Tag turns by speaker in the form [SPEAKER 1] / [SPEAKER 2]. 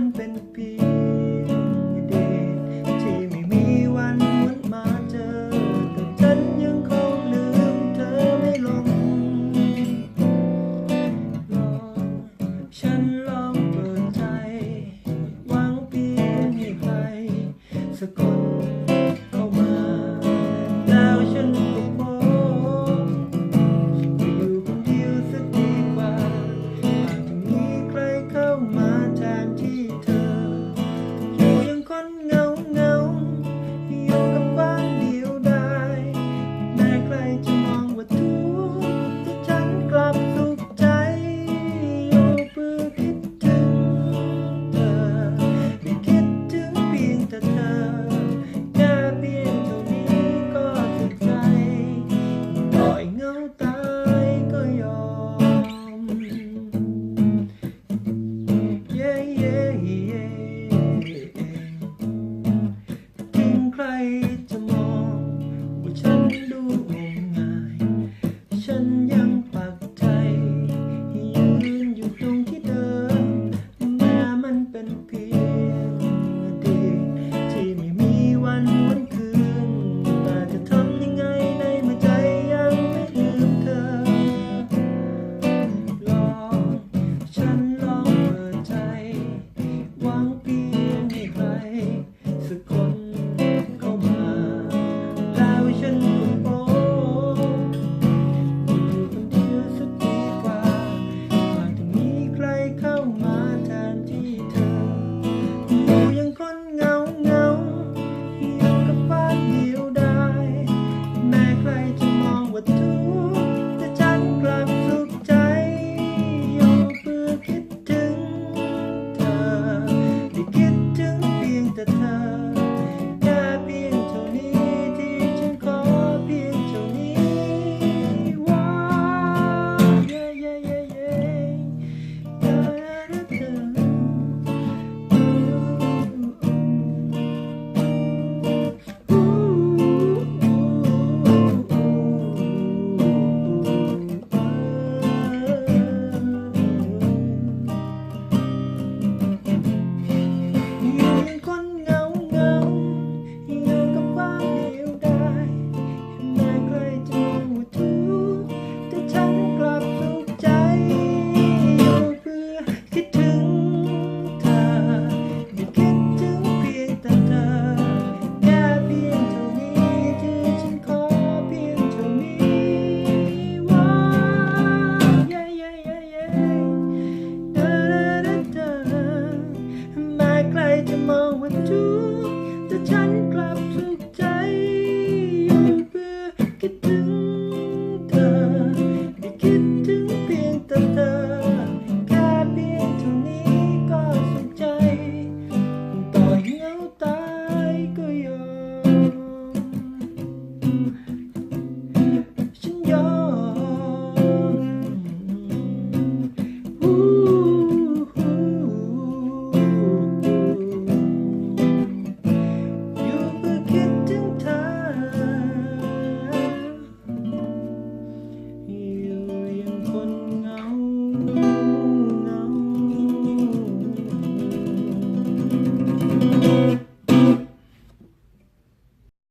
[SPEAKER 1] ันเป็นปีเดทที่ไม่มีวันวันมาเจอ แต่ฉันยังคงลืมเธอไม่ลงลองฉันลองเปิดใจหวังเพียงให้ใคสักคน take a moment to